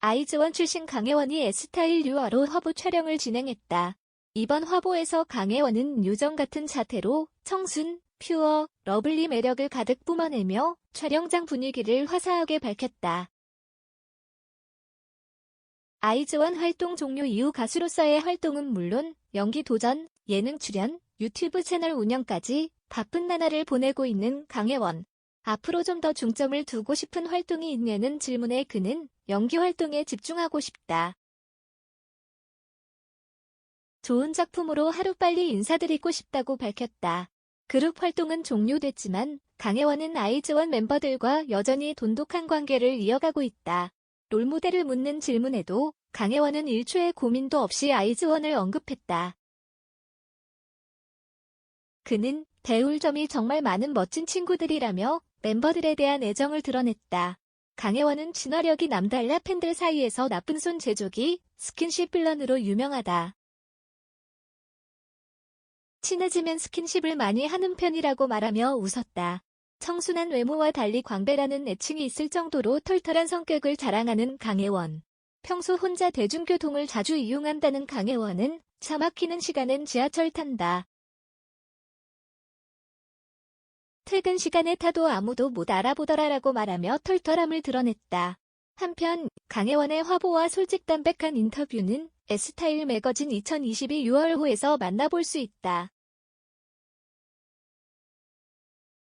아이즈원 출신 강혜원이 S타일 유아로 화보 촬영을 진행했다. 이번 화보에서 강혜원은 요정 같은 자태로 청순, 퓨어, 러블리 매력을 가득 뿜어내며 촬영장 분위기를 화사하게 밝혔다. 아이즈원 활동 종료 이후 가수로서의 활동은 물론 연기 도전, 예능 출연, 유튜브 채널 운영까지 바쁜 나날을 보내고 있는 강혜원. 앞으로 좀 더 중점을 두고 싶은 활동이 있냐는 질문에 그는 연기 활동에 집중하고 싶다. 좋은 작품으로 하루빨리 인사드리고 싶다고 밝혔다. 그룹 활동은 종료됐지만 강혜원은 아이즈원 멤버들과 여전히 돈독한 관계를 이어가고 있다. 롤모델을 묻는 질문에도 강혜원은 일초의 고민도 없이 아이즈원을 언급했다. 그는 배울 점이 정말 많은 멋진 친구들이라며 멤버들에 대한 애정을 드러냈다. 강혜원은 친화력이 남달라 팬들 사이에서 나쁜 손 제조기, 스킨십 빌런으로 유명하다. 친해지면 스킨십을 많이 하는 편이라고 말하며 웃었다. 청순한 외모와 달리 광배라는 애칭이 있을 정도로 털털한 성격을 자랑하는 강혜원. 평소 혼자 대중교통을 자주 이용한다는 강혜원은 차 막히는 시간엔 지하철 탄다. 퇴근 시간에 타도 아무도 못 알아보더라라고 말하며 털털함을 드러냈다. 한편 강혜원의 화보와 솔직담백한 인터뷰는 S타일 매거진 2022 6월호에서 만나볼 수 있다.